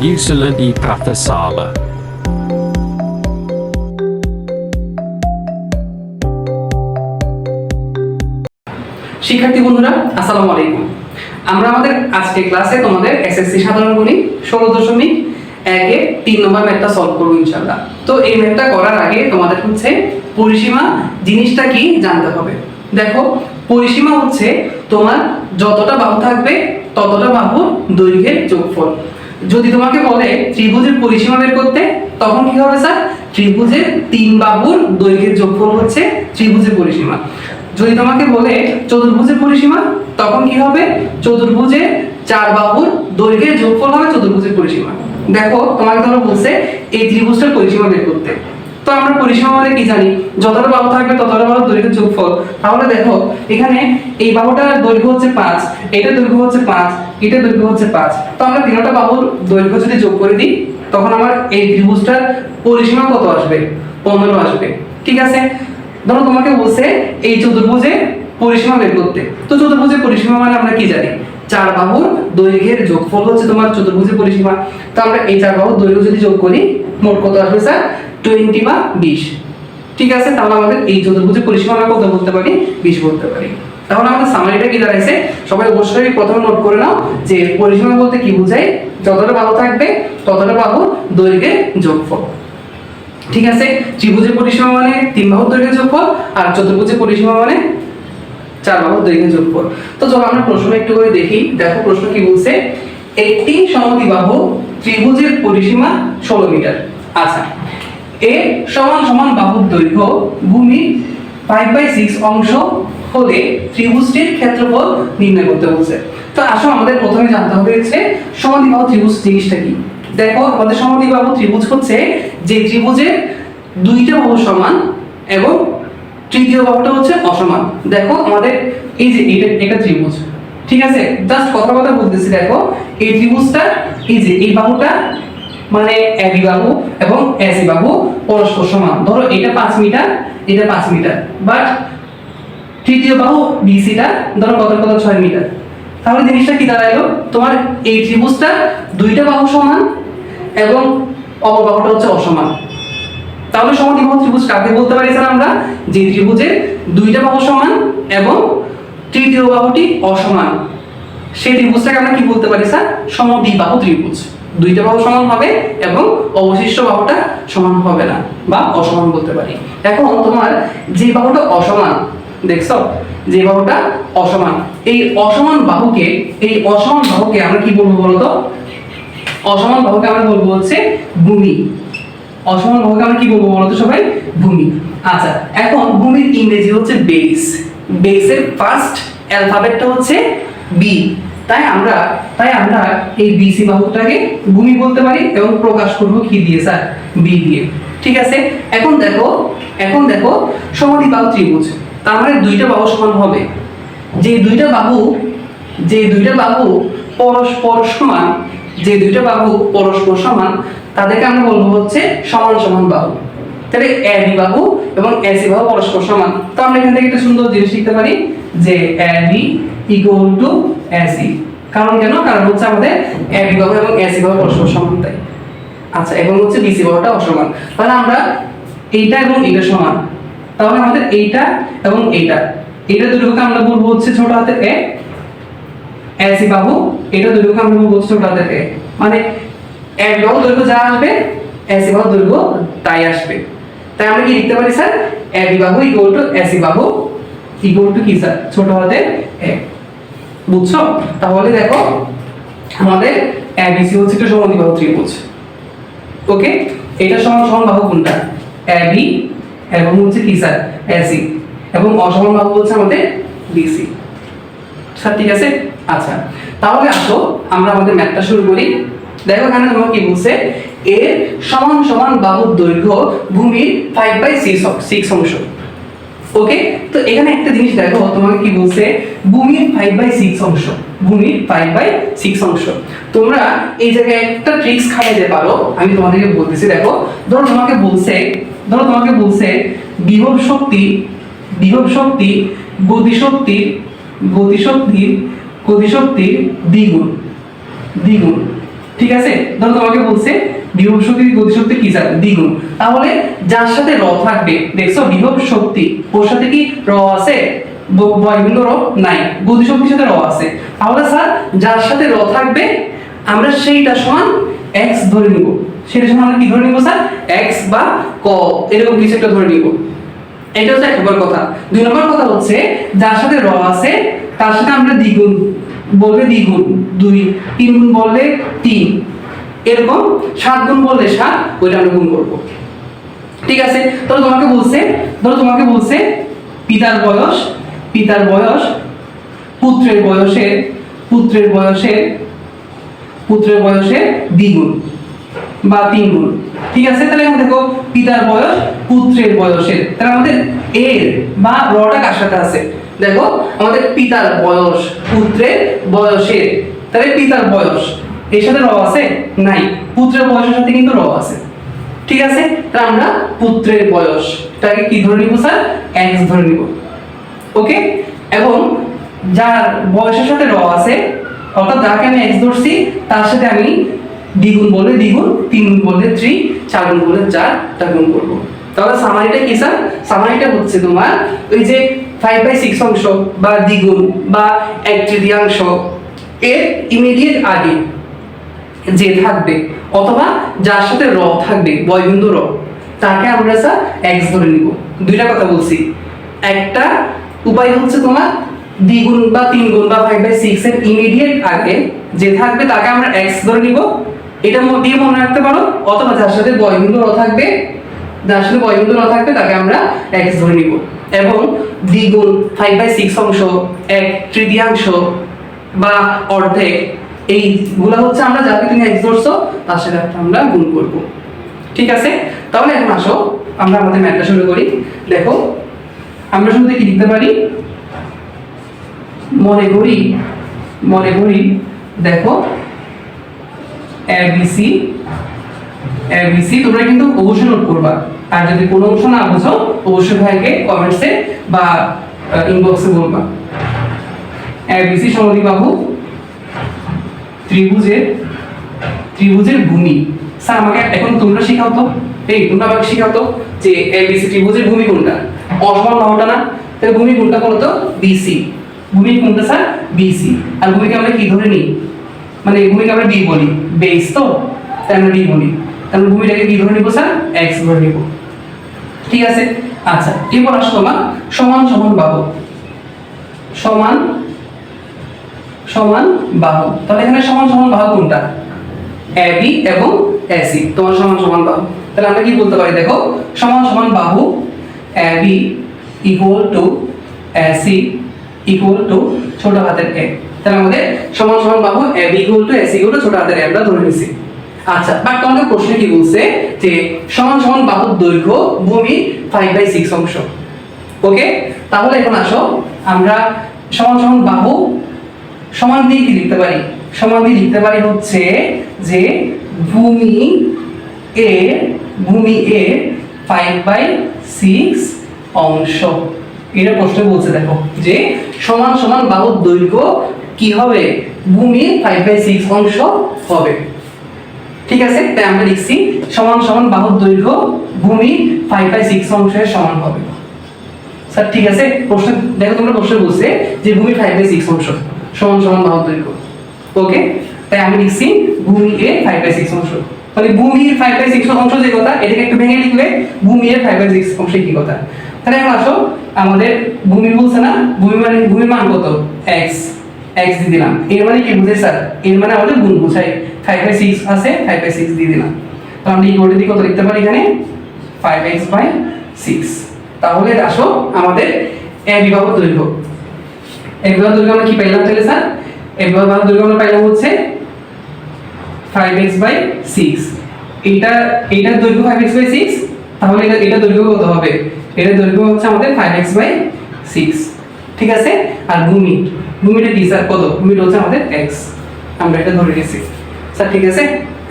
Zealand i Pathasala. শিক্ষার্থী বন্ধুরা, আসসালামু আলাইকুম। আমরা আমাদের আজকে ক্লাসে তোমাদের এসএসসি সাধারণ গণিত ষোলো দশমিক একে তিন নম্বর ম্যাথটা সলভ করব ইনশাল্লাহ তো এই ম্যাথটা করার আগে তোমাদের হচ্ছে পরিসীমা জিনিসটা কি জানতে হবে। দেখো, পরিসীমা হচ্ছে তোমার যতটা বাহু থাকবে ততটা বাহুর দৈর্ঘ্যের যোগফল। যদি তোমাকে বলে ত্রিভুজের পরিসীমা বের করতে, তখন কি হবে স্যার? ত্রিভুজের তিন বাহুর দৈর্ঘ্যের যোগফল হচ্ছে ত্রিভুজের পরিসীমা। যদি তোমাকে বলে চতুর্ভুজের পরিসীমা, তখন কি হবে? চতুর্ভুজের চার বাহুর দৈর্ঘ্যের যোগফল হবে চতুর্ভুজের পরিসীমা। দেখো, তোমাকে ধরো বলছে এই ত্রিভুজটার পরিসীমা বের করতে। তো আমরা পরিসীমা মানে কি জানি? যতটা বাহু থাকবে ততটা বাহুর দৈর্ঘ্যের যোগফল। তাহলে দেখো, এখানে এই বাহুটার দৈর্ঘ্য হচ্ছে পাঁচ, এটা দৈর্ঘ্য হচ্ছে পাঁচ, এটা দৈর্ঘ্য হচ্ছে পাঁচ। তো আমরা তিনটা বাহুর দৈর্ঘ্য যদি যোগ করে দিই, তখন আমার এই ত্রিভুজটার পরিসীমা কত আসবে? পনেরো আসবে। ঠিক আছে? ধরো তোমাকে বলছে এই চতুর্ভুজে পরিসীমা বের করতে। তো চতুর্ভুজের পরিসীমা মানে আমরা কি জানি? চার বাহুর দৈর্ঘ্যের যোগফল হচ্ছে তোমার চতুর্ভুজের পরিসীমা। তো আমরা এই চার বাহুর দৈর্ঘ্য যদি যোগ করি, মোট কত আসবে স্যার? টোয়েন্টি বা বিশ। ঠিক আছে? তাহলে আমাদের এই চতুর্ভুজের পরিসীমা আমরা কত বলতে পারি? বিশ বলতে পারি। তাহলে আমাদের সামারিটা কি দাঁড়াইছে? সবাই অবশ্যই প্রথমে নোট করে নাও যে পরিসীমা বলতে কি বোঝায়? যতটা বাহু থাকবে, ততটা বাহু দৈর্ঘ্যের যোগফল। ঠিক আছে? ত্রিভুজের পরিসীমা মানে তিন বাহুর দৈর্ঘ্যের যোগফল আর চতুর্ভুজের পরিসীমা মানে চার বাহুর দৈর্ঘ্যের যোগফল। তো চলো আমরা প্রশ্ন একটু করে দেখি। দেখো প্রশ্ন কি বলছে? একটি সমদ্বিবাহু ত্রিভুজের পরিসীমা ষোলো মিটার। আচ্ছা এ সমান সমান বাহুর দৈর্ঘ্য ভূমি ফাইভ বাই সিক্স অংশ হলে ত্রিভুজটির ক্ষেত্রফল নির্ণয় করতে বলছে। তো আসো আমাদের প্রথমে জানতে হবে হচ্ছে সমদ্বিবাহু ত্রিভুজ জিনিসটা কি? দেখো আমাদের সমদ্বিবাহু ত্রিভুজ হচ্ছে যে ত্রিভুজের দুইটা বাহু সমান এবং তৃতীয় বাহুটা হচ্ছে অসমান। দেখো আমাদের এই যে এটা এটা ত্রিভুজ। ঠিক আছে? জাস্ট কথা কথা বলতেছি, দেখো। এই ত্রিভুজটা, এই যে এই বাহুটা মানে একই বাহু এবং এসি বাহু পরস্পর সমান। ধরো এটা পাঁচ মিটার, এটা পাঁচ মিটার। বাট তৃতীয় বাহু বিসিটা ধরো কত কত, ছয় মিটার। তাহলে জিনিসটা কি দাঁড়াইলো? তোমার এই ত্রিভুজটা দুইটা বাহু সমান এবং অপর বাহুটা হচ্ছে অসমান। তাহলে সমদ্বিবাহু ত্রিভুজ কাকে বলতে পারি স্যার আমরা? যে ত্রিভুজের দুইটা বাহু সমান এবং তৃতীয় বাহুটি অসমান। সেই ত্রিভুজটাকে আমরা কি বলতে পারি স্যার? সমদ্বিবাহু ত্রিভুজ। দুইটা বাহু সমান হবে এবং অবশিষ্ট বাহুটা সমান হবে না, বা অসমান বলতে পারি। এখন তোমার যে বাহুটা অসমান, দেখছ? যে বাহুটা অসমান। এই অসমান বাহুকে, এই অসমান বাহুকে আমরা কি বলব বলতো? অসমান বাহুকে আমরা বলব হচ্ছে ভূমি। অসমান বাহুকে আমরা কি বলব বলতো সবাই? ভূমি। আচ্ছা এখন ভূমির ইংরেজি হচ্ছে বেস। বেসের ফার্স্ট অ্যালফাবেটটা হচ্ছে বি তাই আমরা তাই আমরা এই বিসি বাহুটাকে ভূমি বলতে পারি এবং প্রকাশ করব কি দিয়ে, স্যার? বি দিয়ে। ঠিক আছে? এখন দেখো এখন দেখো সমদ্বিবাহু ত্রিভুজ। তার মানে দুইটা বাহু সমান হবে। যে দুইটা বাহু, যে দুইটা বাহু পরস্পর সমান, যে দুইটা বাহু পরস্পর সমান, তাদেরকে আমরা বলব হচ্ছে সমান সমান বাহু। তাহলে এবি বাহু এবং এ সি বাহু পরস্পর সমান। তো আমরা এখান থেকে একটা সুন্দর জিনিস শিখতে পারি যে এবি ইকুয়াল টু এসি কারণ কেন? কারণ হচ্ছে আমাদের এবি বাহু এবং এসি বাহু পরস্পর সমান তাই। আচ্ছা এবং হচ্ছে বিসি বাহুটা অসমান। তাহলে আমরা এইটা এবং এইটা সমান। তাহলে আমাদের এইটা এবং এইটা। এইটা দৈর্ঘ্যকে আমরা বলব হচ্ছে ছোট হাতের এ এসি বাহু এটা দৈর্ঘ্য আমরা বলব ছোট হাতের এ মানে এক বাহু দৈর্ঘ্য যা আসবে এসি বাহু দৈর্ঘ্য তাই আসবে। তাই আমরা কি লিখতে পারি, স্যার? এবি বাহু ইকুয়াল টু এসি বাহু ইকুয়াল টু কি, স্যার? ছোট হাতের এ বুঝছ? তাহলে দেখো, আমাদের এবিসি হচ্ছে একটা সমদ্বিবাহু ত্রিভুজ। ওকে এটা সমান সমান বাহু কোনটা? এবি এবং হচ্ছে কি স্যার এসি এবং অসমান বাহু হচ্ছে আমাদের বিসি স্যার ঠিক আছে? আচ্ছা। তাহলে আসো, আমরা আমাদের ম্যাথটা শুরু করি। দেখো এখানে তোমাকে কি বলছে? এর সমান সমান বাহুর দৈর্ঘ্য ভূমির ফাইভ বাই সিক্স সিক্স অংশ। ওকে তো এখানে একটা জিনিস দেখো, তোমাকে কি বলছে? ভূমির ফাইভ বাই সিক্স অংশ। ভূমির ফাইভ বাই সিক্স অংশ। তোমরা এই জায়গায় একটা ট্রিক্স খাটাইতে পারো। আমি তোমাদেরকে বলতেছি, দেখো, ধরো তোমাকে বলছে, ধরো তোমাকে বলছে, বিভব শক্তি বিভব শক্তি গতিশক্তির গতিশক্তির গতিশক্তির দ্বিগুণ দ্বিগুণ। ঠিক আছে? ধরো তোমাকে বলছে বিভব শক্তি গতিশক্তি কি দ্বিগুণ। তাহলে যার সাথে র থাকবে, দেখছ বিভব শক্তি ওর সাথে কি র আছে? ব- বয়বিন্দু র নাই সাথে র আছে। তাহলে স্যার, যার সাথে র থাকবে, আমরা সেইটা সমান x ধরে নিব। সেটা সমান আমরা কি ধরে নিব, স্যার? x বা ক, এরকম কিছু একটা ধরে নিব। এটা হচ্ছে এক নম্বর কথা। দুই নম্বর কথা হচ্ছে, যার সাথে র আছে, তার সাথে আমরা দ্বিগুণ বললে দ্বিগুণ, দুই। তিন বললে তিন। এরকম সাত গুণ বললে সাত, ওইটা আমরা গুণ করব। ঠিক আছে? তাহলে তোমাকে বলছে ধরো তোমাকে বলছে, পিতার বয়স পিতার বয়স, পুত্রের বয়সের পুত্রের বয়সের পুত্রের বয়সে দ্বিগুণ বা তিন গুণ ঠিক আছে? তাহলে এখন দেখো, পিতার বয়স, পুত্রের বয়সের তাহলে আমাদের এর বা রটা কার সাথে আছে? দেখো, আমাদের পিতার বয়স, পুত্রের বয়সের তাহলে পিতার বয়স এর সাথে র আছে? নাই। পুত্রের বয়সের সাথে কিন্তু র আছে। ঠিক আছে? তাহলে আমরা পুত্রের বয়সটাকে কি ধরে নিব স্যার? এক্স ধরে নিব। ওকে? এবং যার বয়সের সাথে র আছে, অর্থাৎ যাকে আমি এক্স ধরছি, তার সাথে আমি দ্বিগুণ বলে দ্বিগুণ তিন গুণ বললে থ্রি চার গুণ বললে চারটা গুণ করব। তাহলে সামারিটা কি স্যার? সামারিটা হচ্ছে তোমার ওই যে ফাইভ বাই সিক্স অংশ বা দ্বিগুণ বা এক তৃতীয়াংশ এর ইমিডিয়েট আগে। যে থাকবে, অথবা যার সাথে র থাকবে, বয়বিন্দু র, তাকে আমরা স্যার এক্স ধরে নিব। দুইটা কথা বলছি। একটা উপায় হচ্ছে তোমার দ্বিগুণ বা তিন গুণ বা ফাইভ বাই সিক্স এর ইমিডিয়েট আগে যে থাকবে, তাকে আমরা এক্স ধরে নিব। এটা দিয়ে মনে রাখতে পারো, অথবা যার সাথে বয়বিন্দু র থাকবে, যার সাথে বয়বিন্দু র থাকবে, তাকে আমরা এক্স ধরে নিব। এবং দ্বিগুণ ফাইভ বাই সিক্স অংশ, এক তৃতীয়াংশ বা অর্ধেক এইগুলো হচ্ছে আমরা যাকে তুমি এক্স ধরছো তার সাথে আমরা গুণ করব। ঠিক আছে? তাহলে এখন আসো, আমরা আমাদের ম্যাথটা শুরু করি। দেখো, আমরা শুরুতে কি লিখতে পারি? মনে করি মনে করি, দেখো এবিসি এবিসি তোমরা কিন্তু অবশ্যই নোট করবা। আর যদি কোনো অংশ না বুঝো, অবশ্যই ভাইকে কমেন্টসে বা ইনবক্সে বলবা। এবিসি সমদ্বিবাহু ত্রিভুজের ত্রিভুজের ভূমি। স্যার, আমাকে এখন তোমরা শেখাও তো। এই, তোমরা আমাকে শেখাও তো যে এবিসি ত্রিভুজের ভূমি কোনটা? অসমান বাহুটা না তাহলে ভূমি কোনটা বলো তো? বিসি ভূমি কোনটা, স্যার? বিসি আর ভূমিকে আমরা কি ধরে নিই? মানে এই ভূমিকে আমরা বি বলি। বেস তো? তাই আমরা ডি বলি। তাহলে ভূমিটাকে কি ধরে নিব, স্যার? এক্স ধরে নিব। ঠিক আছে? আচ্ছা এরপর আসো তোমার সমান সমান বাহু সমান সমান বাহু। তাহলে এখানে সমান সমান বাহু কোনটা? এবি এবং এসি তোমার সমান সমান বাহু। তাহলে আমরা কি বলতে পারি দেখো? সমান সমান বাহু AB equal to AC equal to ছোট হাতের এ তাহলে আমাদের সমান সমান বাহু AB equal to AC equal to ছোট হাতের এ আমরা ধরে নিছি। আচ্ছা বাট তোমাদের প্রশ্নে কি বলছে যে সমান সমান বাহুর দৈর্ঘ্য ভূমি ফাইভ বাই সিক্স অংশ। ওকে তাহলে এখন আসো, আমরা সমান সমান বাহু সমান দিয়ে কি লিখতে পারি? সমান দিয়ে লিখতে পারি হচ্ছে যে ভূমি এ ভূমি এ ফাইভ বাই সিক্স অংশ। এটা প্রশ্ন বলছে দেখো যে সমান সমান বাহুর দৈর্ঘ্য কি হবে? ভূমি ফাইভ বাই সিক্স অংশ হবে। ঠিক আছে? তাই আমরা লিখছি সমান সমান বাহুর দৈর্ঘ্য ভূমি ফাইভ বাই সিক্স অংশের সমান হবে। স্যার, ঠিক আছে? প্রশ্ন দেখো তোমরা প্রশ্ন বলছে যে ভূমি ফাইভ বাই সিক্স অংশ। সমান সমান বাহুর দৈর্ঘ্য ওকে তাই আমি লিখছি ভূমি এ ফাইভ বাই সিক্স অংশ। তাহলে ভূমির ফাইভ বাই সিক্স অংশ যে কথা, এটাকে একটু ভেঙে লিখলে ভূমি এর ফাইভ বাই সিক্স অংশ কি কথা? তাহলে এখন আসো, আমাদের ভূমি বলছে না, ভূমি মানে ভূমির মান কত? এক্স এক্স দিয়ে দিলাম। এর মানে কি বুঝে স্যার? এর মানে আমাদের গুণ বোঝাই ফাইভ বাই সিক্স আছে ফাইভ বাই সিক্স দিয়ে দিলাম। তো আমরা ইকুয়াল দিয়ে কত লিখতে পারি এখানে? ফাইভ এক্স বাই সিক্স তাহলে আসো আমাদের এ বিভাগ দৈর্ঘ্য এ বিভাগ দৈর্ঘ্য আমরা কি পাইলাম তাহলে স্যার? এ বিভাগ দৈর্ঘ্য আমরা পাইলাম হচ্ছে ফাইভ এক্স বাই সিক্স এটা এটার দৈর্ঘ্য ফাইভ এক্স বাই সিক্স তাহলে এটা এটা দৈর্ঘ্য কত হবে? এটার দৈর্ঘ্য হচ্ছে আমাদের ফাইভ এক্স বাই সিক্স ঠিক আছে? আর ভূমি, ভূমিটা কি স্যার? কত? ভূমিটা হচ্ছে আমাদের এক্স আমরা এটা ধরে নিয়েছি। স্যার, ঠিক আছে?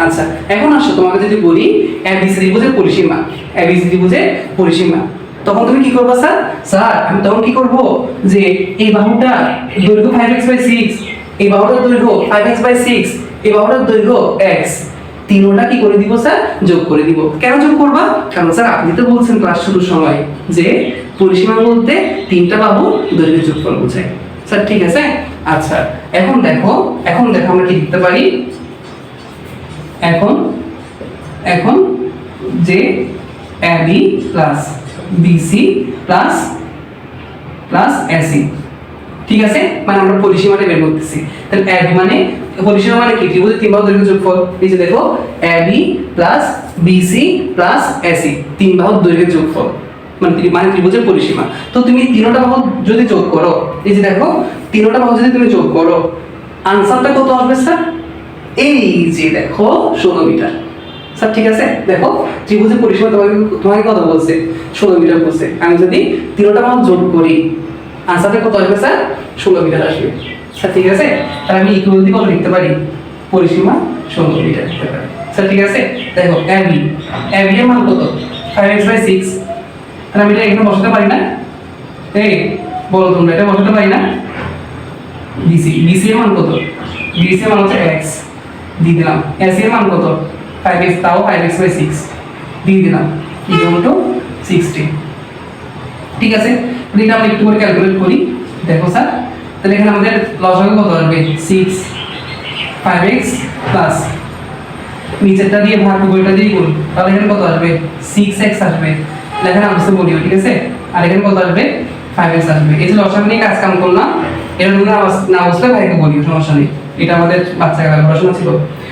আচ্ছা এখন আসো তোমাকে যদি বলি এবিসি ত্রিভুজের পরিসীমা। এবিসি ত্রিভুজের পরিসীমা। তখন তুমি কি করবে, স্যার? স্যার, আমি তখন কি করব? যে এই বাহুটা দৈর্ঘ্য ফাইভ এক্স বাই সিক্স এই বাহুটার দৈর্ঘ্য ফাইভ এক্স বাই সিক্স এই বাহুটার দৈর্ঘ্য এক্স তিনোটা কি করে দিব, স্যার? যোগ করে দিব। কেন যোগ করবা? কারণ, স্যার, আপনি তো বলছেন ক্লাস শুরুর সময় যে পরিসীমা বলতে তিনটা বাহু দৈর্ঘ্য যোগফল বোঝায়। স্যার, ঠিক আছে? আচ্ছা এখন দেখো এখন দেখো আমরা কি লিখতে পারি। এখন এখন যে AB plus BC plus plus AC ঠিক আছে? মানে আমরা পরিসীমাটা বের করতেছি। তাহলে এবি মানে পরিসীমা মানে কি? ত্রিভুজের তিন বাহু দৈর্ঘ্য যোগফল। এই যে দেখো AB plus BC plus AC তিন বাহু দৈর্ঘ্যের যোগফল। মানে মানে ত্রিভুজের পরিসীমা। তো তুমি তিনটা বাহু যদি যোগ করো, এই যে দেখো, তিনটা বাহু যদি তুমি যোগ করো, আনসারটা কত আসবে স্যার এই যে দেখো, ষোলো মিটার। স্যার, ঠিক আছে? দেখো, ত্রিভুজের পরিসীমা তোমাকে তোমাকে কত বলছে? ষোলো মিটার বলছে। আমি যদি তিনটা মান যোগ করি আনসারটা কত আসবে স্যার? ষোলো মিটার আসবে। স্যার, ঠিক আছে? তাহলে আমি ইকুয়াল দিয়ে কত লিখতে পারি? পরিসীমা ষোলো মিটার লিখতে পারি। স্যার, ঠিক আছে? দেখো এবি এবি এর মান কত? ফাইভ এক্স বাই সিক্স তাহলে আমি এটা এখানে বসাতে পারি না? এই, বলো তোমরা, এটা বসাতে পারি না? বিসি বিসি এর মান কত? বিসি এর মান হচ্ছে এক্স দিয়ে দিলাম। এসি এর মান কত? ফাইভ এক্স তাও ফাইভ এক্স দিয়ে দিলাম ইকুয়াল টু সিক্সটি ঠিক আছে? তাহলে এটা আমরা একটু করে ক্যালকুলেট করি। দেখো স্যার তাহলে এখানে আমাদের লসাগু কত আসবে সিক্স ফাইভ প্লাস নিচেরটা দিয়ে ভাগ, উপরেরটা দিয়ে গুণ। তাহলে এখানে কত আসবে? সিক্স এক্স আসবে। এখানে আমরা বলিও ঠিক আছে? আর এখানে কত আসবে? ফাইভ এক্স আসবে। এই যে লসাগু নিয়ে কাজ কাম করলাম। এর না বসলে ভাইকে বলিও সমস্যা নেই। এটা আমাদের বাচ্চাকালের পড়াশোনা ছিল।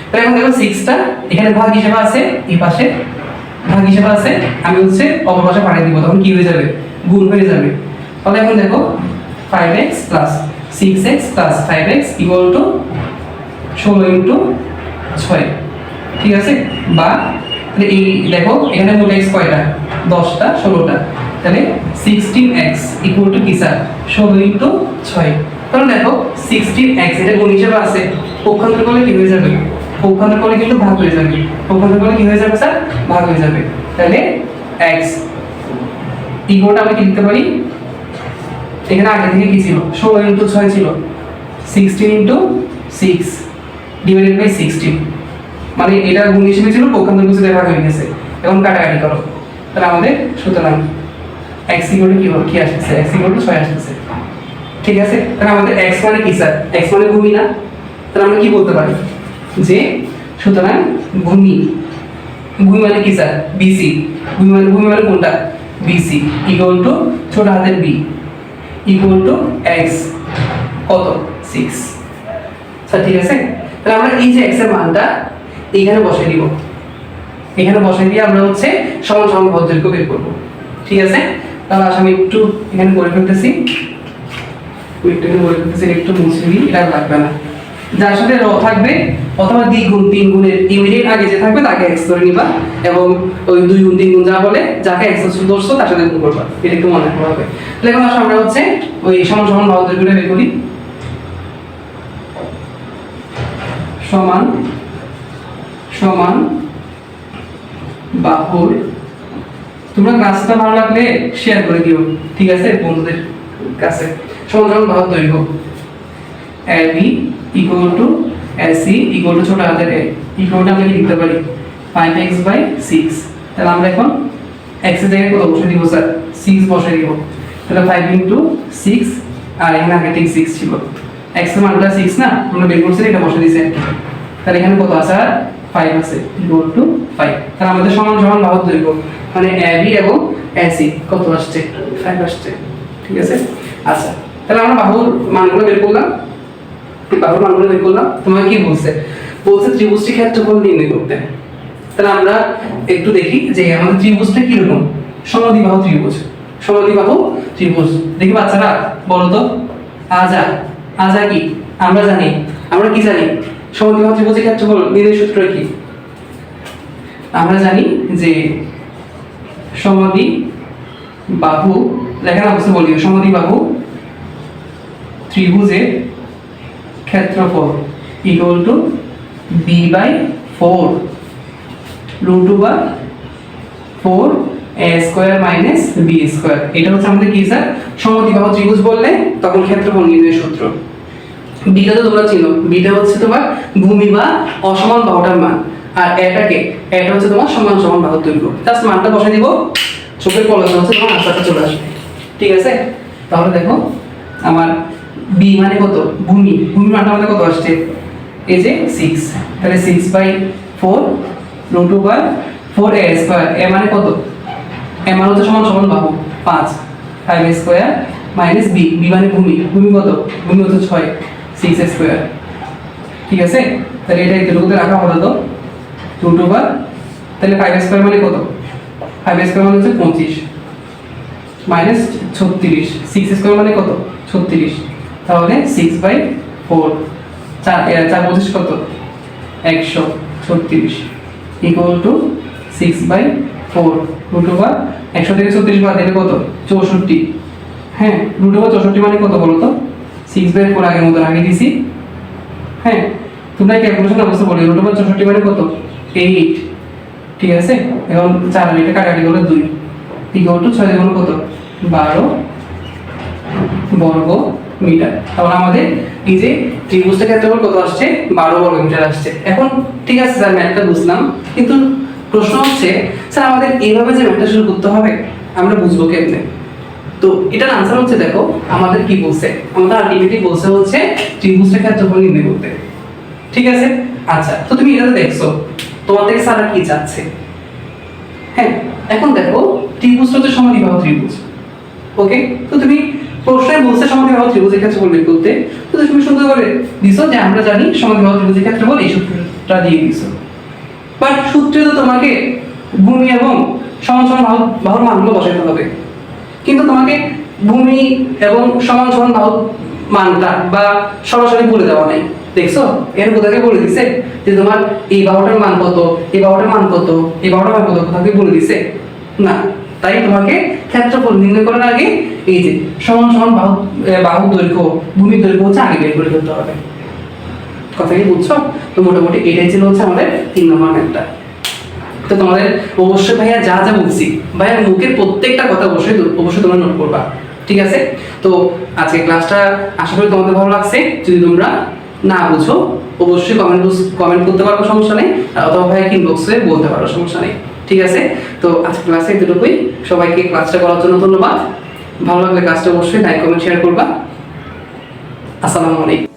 তাহলে এখন দেখো সিক্সটা এখানে ভাগ হিসেবে আছে, এই পাশে ভাগ হিসেবে আছে, আমি হচ্ছে অপর পাশে পাঠিয়ে দিব, তখন কি হয়ে যাবে? গুণ হয়ে যাবে। তাহলে এখন দেখো five X plus six X plus five X equal to ষোলো ইন্টু ছয়। ঠিক আছে? বা এই দেখো, এখানে মোট এক্স কয়টা? দশটা, ষোলোটা। তাহলে সিক্সটিন এক্স ইকুয়াল টু কি স্যার? ষোলো ইন্টু ছয়। কারণ দেখো সিক্সটিন এক্স এটা গুণ হিসেবে আছে। পক্ষান্তর করলে কি হয়ে যাবে? পক্ষান্তর করলে কিন্তু ভাগ হয়ে যাবে। পক্ষান্তর করলে কি হয়ে যাবে, স্যার? ভাগ হয়ে যাবে। তাহলে এক্স আমরা কি লিখতে পারি? এখানে আগে থেকে কি ছিল? ষোলো ইন্টু ছয় ছিল। Sixteen into six divided by sixteen মানে এটা গুণ হিসেবে ছিল, পক্ষান্তর বুঝে ভাগ হয়ে গেছে। এখন কাটাকাটি করো। তাহলে আমাদের সুতরাং এক্স ইকুয়াল কি কি আসতেছে? এক্স ইকুয়াল ছয় আসতেছে। ঠিক আছে? তাহলে আমাদের এক্স মানে কি, স্যার? এক্স মানে ভূমি না। তাহলে আমরা কি বলতে পারি? যে সুতরাং ভূমি। ভূমি মানে কি স্যার বিসি ভূমি মানে ভূমি মানে কোনটা? বিসি ইকুয়াল টু ছোট হাতের বি ইকুয়াল টু এক্স কত? সিক্স স্যার ঠিক আছে? তাহলে আমরা এই যে এক্সের মানটা এইখানে বসাই দিব। এখানে বসাই দিয়ে আমরা হচ্ছে সমান সমান ভদ্রকে বের করব। ঠিক আছে? তাহলে আসলে আমি একটু এখানে করে ফেলতেছি। একটু এখানে করে ফেলতেছি, একটু মুছে দিই, এটা লাগবে না। যার সাথে র থাকবে, অথবা দ্বিগুণ তিন গুণের ইমিডিয়েট আগে যে থাকবে, তাকে এক্স ধরে নিবা এবং ওই দুই গুণ, তিন গুণ যা বলে, যাকে এক্স ধরছো তার সাথে গুণ করবা। এটা একটু মনে রাখতে হবে। তাহলে এখন আসলে আমরা হচ্ছে ওই সমান সমান ভদ্রকে বের করি। সমান সমান বাহুর, তোমরা ক্লাসটা ভালো লাগলে শেয়ার করে দিও, ঠিক আছে? বন্ধুদের কাছে। সমান সমান বাহুর দৈর্ঘ্য AB equal to AC equal to ছোট হাতের এ ইকুয়াল টু আমরা লিখতে পারি? ফাইভ এক্স বাই সিক্স তাহলে আমরা এখন এক্সের জায়গায় কত বসে দিব স্যার সিক্স বসে দিব। তাহলে ফাইভ ইন্টু সিক্স আর এখানে আগে থেকে সিক্স ছিল। এক্সের মানটা সিক্স না? আমরা বের করছি এটা বসে দিয়েছি। তাহলে এখানে কত আছে আর ফাইভ আছে। ইকুয়াল টু ফাইভ তাহলে আমাদের সমান সমান বাহুর দৈর্ঘ্য মানে এবি এবং এসি কত আসছে? ফাইভ আসছে। ঠিক আছে? আচ্ছা। তাহলে আমরা বাহুর মানগুলো বের করলাম। মানগুলো বের করলাম তোমাকে কি বলছে? বলছে, ত্রিভুজটি ক্ষেত্রফল নির্ণয় করতে তাহলে আমরা একটু দেখি যে আমাদের ত্রিভুজটা কীরকম? সমদ্বিবাহু ত্রিভুজ। সমদ্বিবাহু ত্রিভুজ। দেখি বাচ্চারা বলো তো। আজা আজা কি? আমরা জানি। আমরা কি জানি? সমদ্বিবাহু ত্রিভুজের ক্ষেত্রফল নির্ণয় সূত্র কি? আমরা জানি যে সমদ্বি বাহু লেখার অবস্থা বলি সমদ্বি বাহু ত্রিভুজের ক্ষেত্রফল equal to B by four root বা four A square minus B square এটা হচ্ছে আমাদের কি স্যার সমদ্বিবাহু ত্রিভুজ বললে তখন ক্ষেত্রফল নির্ণয়ের সূত্র। বিটা তো তোমরা চিনো। বিটা হচ্ছে তোমার ভূমি বা অসমান বাহুটার মান। আর এটাকে এটা হচ্ছে তোমার সমান সমান বাহুর দৈর্ঘ্য। জাস্ট মানটা বসে দিব। চোখের পলকে হচ্ছে তোমার আনসারটা চলে আসবে। ঠিক আছে? তাহলে দেখো, আমার বি মানে কত? ভূমি। ভূমি মানটা আমাদের কত আসছে? এই যে সিক্স তাহলে six by four root over four A square A মানে কত? এ মানে হচ্ছে সমান সমান বাহু। পাঁচ। Five square minus B B মানে ভূমি। ভূমি কত? ভূমি হচ্ছে ছয়। সিক্স স্কোয়ার ঠিক আছে? তাহলে এটা এতটুকুতে রাখা হলো তো রুট ওভার তাহলে ফাইভ স্কোয়ার মানে কত? ফাইভ স্কোয়ার মানে হচ্ছে পঁচিশ। মাইনাস ছত্রিশ। সিক্স স্কোয়ার মানে কত? ছত্রিশ। তাহলে সিক্স বাই ফোর চার চার পঁচিশ কত? একশো ছত্রিশ equal to six by four root over একশো থেকে ছত্রিশ বাদ দিলে কত? চৌষট্টি। হ্যাঁ রুট ওভার চৌষট্টি মানে কত বলো তো? সিক্স বাই ফোর আগের মতো আগে দিছি। হ্যাঁ তোমরা ক্যালকুলেশন অবস্থা বলি রুট ওভার চৌষট্টি মানে কত? এইট ঠিক আছে? এখন চার এটা কাটাকাটি করলে দুই। ইকুয়াল টু ছয় কত? বারো বর্গ মিটার। তাহলে আমাদের এই যে ত্রিভুজটা ক্ষেত্রফল কত আসছে? বারো বর্গ মিটার আসছে। এখন ঠিক আছে স্যার ম্যাথটা বুঝলাম। কিন্তু প্রশ্ন হচ্ছে, স্যার, আমাদের এইভাবে যে ম্যাথটা শুরু করতে হবে, আমরা বুঝব কেমনে? তো এটার আনসার হচ্ছে, দেখো, আমাদের কি বলছে? আমাদের আলটিমেটলি বলছে হচ্ছে ত্রিভুজটা ক্ষেত্রফল নির্ণয় করতে। ঠিক আছে? আচ্ছা তো তুমি এটাতে দেখছ, তোমার থেকে স্যার কি চাচ্ছে? হ্যাঁ এখন দেখো, ত্রিভুজটা তো সমাধিবাহ ত্রিভুজ। ওকে তো তুমি প্রশ্নে বলছে সমাধিবাহ ত্রিভুজের ক্ষেত্রফল বের করতে। তো তুমি সুন্দর করে দিছো যে আমরা জানি সমাধিবাহ ত্রিভুজের ক্ষেত্রফল এই সূত্রটা দিয়ে দিছো। বাট সূত্রে তো তোমাকে ভূমি এবং সমান সমান বাহু বাহুর মানগুলো বসাইতে হবে। কিন্তু তোমাকে ভূমি এবং সমান সমান বাহু মানটা বা সরাসরি বলে দেওয়া নাই। দেখছ? এর কোথাকে বলে দিছে যে তোমার এই বাহুটার মান কত, এই বাহুটার মান কত, এই বাহুটার মান কত কোথাকে বলে দিছে। না। তাই তোমাকে ক্ষেত্রফল নির্ণয় করার আগে এই যে সমান সমান বাহু বাহুর দৈর্ঘ্য ভূমি দৈর্ঘ্য হচ্ছে আগে বের করে ফেলতে হবে। কথা কি বুঝছ? তো মোটামুটি এটাই ছিল হচ্ছে আমাদের তিন নম্বর ম্যাথটা। তো তোমাদের অবশ্যই ভাইয়া যা যা বলছি ভাইয়া মুখের প্রত্যেকটা কথা অবশ্যই অবশ্যই তোমরা নোট করবা, ঠিক আছে? তো আজকে ক্লাসটা আশা করি তোমাদের ভালো লাগছে। যদি তোমরা না বুঝো, অবশ্যই কমেন্ট কমেন্ট করতে পারব সমস্যা নেই। অথবা ভাইয়া ইনবক্সে বলতে পারো, সমস্যা নেই। ঠিক আছে? তো আজকে ক্লাসে এতটুকুই। সবাইকে ক্লাসটা করার জন্য ধন্যবাদ। ভালো লাগলে ক্লাসটা অবশ্যই লাইক কমেন্ট শেয়ার করবা। আসসালামু আলাইকুম।